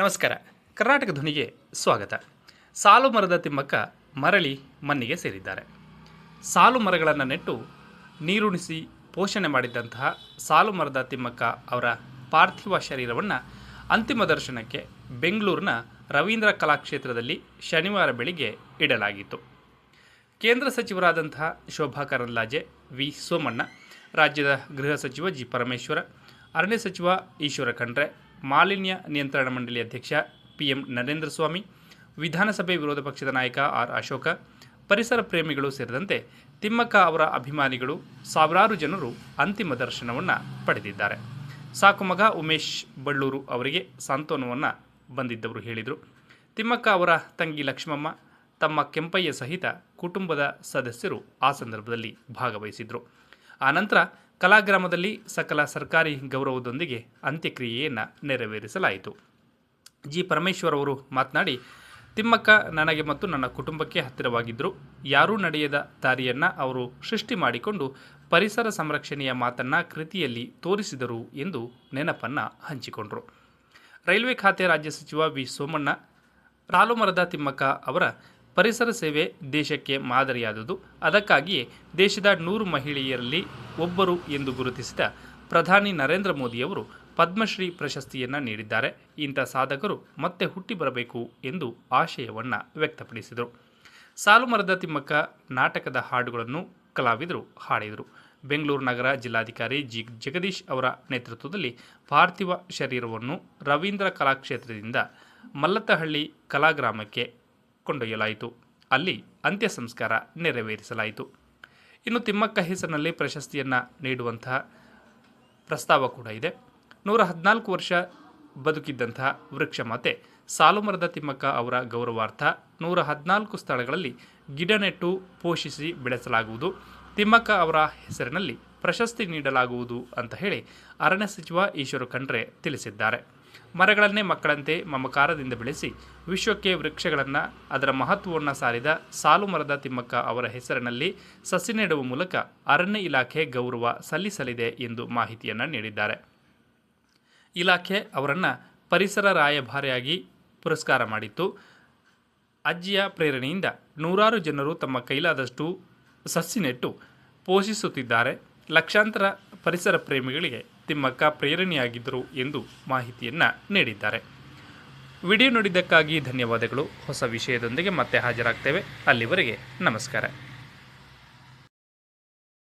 ನಮಸ್ಕಾರ. ಕರ್ನಾಟಕ ಧ್ವನಿಗೆ ಸ್ವಾಗತ. ಸಾಲು ಮರದ ತಿಮ್ಮಕ್ಕ ಮರಳಿ ಮಣ್ಣಿಗೆ ಸೇರಿದ್ದಾರೆ. ಸಾಲು ಮರಗಳನ್ನು ನೆಟ್ಟು ನೀರುಣಿಸಿ ಪೋಷಣೆ ಮಾಡಿದ್ದಂತಹ ಸಾಲು ಮರದ ತಿಮ್ಮಕ್ಕ ಅವರ ಪಾರ್ಥಿವ ಶರೀರವನ್ನು ಅಂತಿಮ ದರ್ಶನಕ್ಕೆ ಬೆಂಗಳೂರಿನ ರವೀಂದ್ರ ಕಲಾಕ್ಷೇತ್ರದಲ್ಲಿ ಶನಿವಾರ ಬೆಳಿಗ್ಗೆ ಇಡಲಾಗಿತ್ತು. ಕೇಂದ್ರ ಸಚಿವರಾದಂತಹ ಶೋಭಾ ಕರಂದ್ಲಾಜೆ ವಿ. ಸೋಮಣ್ಣ, ರಾಜ್ಯದ ಗೃಹ ಸಚಿವ ಜಿ. ಪರಮೇಶ್ವರ, ಅರಣ್ಯ ಸಚಿವ ಈಶ್ವರ ಖಂಡ್ರೆ ಮಾಲಿನ್ಯ ನಿಯಂತ್ರಣ ಮಂಡಳಿ ಅಧ್ಯಕ್ಷ ಪಿಎಂ ನರೇಂದ್ರ ಸ್ವಾಮಿ, ವಿಧಾನಸಭೆ ವಿರೋಧ ಪಕ್ಷದ ನಾಯಕ ಆರ್ ಅಶೋಕ, ಪರಿಸರ ಪ್ರೇಮಿಗಳು ಸೇರಿದಂತೆ ತಿಮ್ಮಕ್ಕ ಅವರ ಅಭಿಮಾನಿಗಳು ಸಾವಿರಾರು ಜನರು ಅಂತಿಮ ದರ್ಶನವನ್ನು ಪಡೆದಿದ್ದಾರೆ. ಸಾಕು ಮಗ ಉಮೇಶ್ ಬಳ್ಳೂರು ಅವರಿಗೆ ಸಾಂತ್ವನವನ್ನು ಬಂದಿದ್ದವರು ಹೇಳಿದರು. ತಿಮ್ಮಕ್ಕ ಅವರ ತಂಗಿ ಲಕ್ಷ್ಮಮ್ಮ, ತಮ್ಮ ಕೆಂಪಯ್ಯ ಸಹಿತ ಕುಟುಂಬದ ಸದಸ್ಯರು ಆ ಸಂದರ್ಭದಲ್ಲಿ ಭಾಗವಹಿಸಿದರು. ಆನಂತರ ಕಲಾಗ್ರಾಮದಲ್ಲಿ ಸಕಲ ಸರ್ಕಾರಿ ಗೌರವದೊಂದಿಗೆ ಅಂತ್ಯಕ್ರಿಯೆಯನ್ನು ನೆರವೇರಿಸಲಾಯಿತು. ಜಿ. ಪರಮೇಶ್ವರ್ ಅವರು ಮಾತನಾಡಿ, ತಿಮ್ಮಕ್ಕ ನನಗೆ ಮತ್ತು ನನ್ನ ಕುಟುಂಬಕ್ಕೆ ಹತ್ತಿರವಾಗಿದ್ದರು ಯಾರೂ ನಡೆಯದ ದಾರಿಯನ್ನು ಅವರು ಸೃಷ್ಟಿ ಮಾಡಿಕೊಂಡು ಪರಿಸರ ಸಂರಕ್ಷಣೆಯ ಮಾತನ್ನು ಕೃತಿಯಲ್ಲಿ ತೋರಿಸಿದರು ಎಂದು ನೆನಪನ್ನು ಹಂಚಿಕೊಂಡರು. ರೈಲ್ವೆ ಖಾತೆ ರಾಜ್ಯ ಸಚಿವ ವಿ ಸೋಮಣ್ಣ, ರಾಲುಮರದ ತಿಮ್ಮಕ್ಕ ಅವರ ಪರಿಸರ ಸೇವೆ ದೇಶಕ್ಕೆ ಮಾದರಿಯಾದುದು. ಅದಕ್ಕಾಗಿಯೇ ದೇಶದ ನೂರು ಮಹಿಳೆಯರಲ್ಲಿ ಒಬ್ಬರು ಎಂದು ಗುರುತಿಸಿದ ಪ್ರಧಾನಿ ನರೇಂದ್ರ ಮೋದಿಯವರು ಪದ್ಮಶ್ರೀ ಪ್ರಶಸ್ತಿಯನ್ನು ನೀಡಿದ್ದಾರೆ. ಇಂಥ ಸಾಧಕರು ಮತ್ತೆ ಹುಟ್ಟಿ ಬರಬೇಕು ಎಂದು ಆಶಯವನ್ನು ವ್ಯಕ್ತಪಡಿಸಿದರು. ಸಾಲುಮರದ ತಿಮ್ಮಕ್ಕ ನಾಟಕದ ಹಾಡುಗಳನ್ನು ಕಲಾವಿದರು, ಹಾಡಿದರು. ಬೆಂಗಳೂರು ನಗರ ಜಿಲ್ಲಾಧಿಕಾರಿ ಜಿ ಜಗದೀಶ್ ಅವರ ನೇತೃತ್ವದಲ್ಲಿ ಪಾರ್ಥಿವ ಶರೀರವನ್ನು ರವೀಂದ್ರ ಕಲಾಕ್ಷೇತ್ರದಿಂದ ಮಲ್ಲತ್ತಹಳ್ಳಿ ಕಲಾಗ್ರಾಮಕ್ಕೆ ಕೊಂಡೊಯ್ಯಲಾಯಿತು. ಅಲ್ಲಿ ಅಂತ್ಯ ಸಂಸ್ಕಾರ ನೆರವೇರಿಸಲಾಯಿತು. ಇನ್ನು ತಿಮ್ಮಕ್ಕ ಹೆಸರಿನಲ್ಲಿ ಪ್ರಶಸ್ತಿಯನ್ನು ನೀಡುವಂತಹ ಪ್ರಸ್ತಾವ ಕೂಡ ಇದೆ. ನೂರ ಹದಿನಾಲ್ಕು ವರ್ಷ ಬದುಕಿದ್ದಂತಹ ವೃಕ್ಷ ಮಾತೆ ಸಾಲುಮರದ ತಿಮ್ಮಕ್ಕ ಅವರ ಗೌರವಾರ್ಥ ನೂರ ಹದಿನಾಲ್ಕು ಸ್ಥಳಗಳಲ್ಲಿ ಗಿಡ ನೆಟ್ಟು ಪೋಷಿಸಿ ಬೆಳೆಸಲಾಗುವುದು. ತಿಮ್ಮಕ್ಕ ಅವರ ಹೆಸರಿನಲ್ಲಿ ಪ್ರಶಸ್ತಿ ನೀಡಲಾಗುವುದು ಅಂತ ಹೇಳಿ ಅರಣ್ಯ ಸಚಿವ ಈಶ್ವರ ಖಂಡ್ರೆ ತಿಳಿಸಿದ್ದಾರೆ. ಮರಗಳನ್ನೇ ಮಕ್ಕಳಂತೆ ಮಮಕಾರದಿಂದ ಬೆಳೆಸಿ ವಿಶ್ವಕ್ಕೆ ವೃಕ್ಷಗಳನ್ನು ಅದರ ಮಹತ್ವವನ್ನು ಸಾರಿದ ಸಾಲು ಮರದ ತಿಮ್ಮಕ್ಕ ಅವರ ಹೆಸರಿನಲ್ಲಿ ಸಸಿ ನೆಡುವ ಮೂಲಕ ಅರಣ್ಯ ಇಲಾಖೆ ಗೌರವ ಸಲ್ಲಿಸಲಿದೆ ಎಂದು ಮಾಹಿತಿಯನ್ನು ನೀಡಿದ್ದಾರೆ. ಇಲಾಖೆ ಅವರನ್ನು ಪರಿಸರ ರಾಯಭಾರಿಯಾಗಿ ಪುರಸ್ಕಾರ ಮಾಡಿತ್ತು. ಅಜ್ಜಿಯ ಪ್ರೇರಣೆಯಿಂದ ನೂರಾರು ಜನರು ತಮ್ಮ ಕೈಲಾದಷ್ಟು ಸಸಿ ನೆಟ್ಟು ಪೋಷಿಸುತ್ತಿದ್ದಾರೆ. ಲಕ್ಷಾಂತರ ಪರಿಸರ ಪ್ರೇಮಿಗಳಿಗೆ ತಿಮ್ಮಕ್ಕ ಪ್ರೇರಣೆಯಾಗಿದ್ದರು ಎಂದು ಮಾಹಿತಿಯನ್ನು ನೀಡಿದ್ದಾರೆ. ವಿಡಿಯೋ ನೋಡಿದ್ದಕ್ಕಾಗಿ ಧನ್ಯವಾದಗಳು. ಹೊಸ ವಿಷಯದೊಂದಿಗೆ ಮತ್ತೆ ಹಾಜರಾಗ್ತೇವೆ. ಅಲ್ಲಿವರೆಗೆ ನಮಸ್ಕಾರ.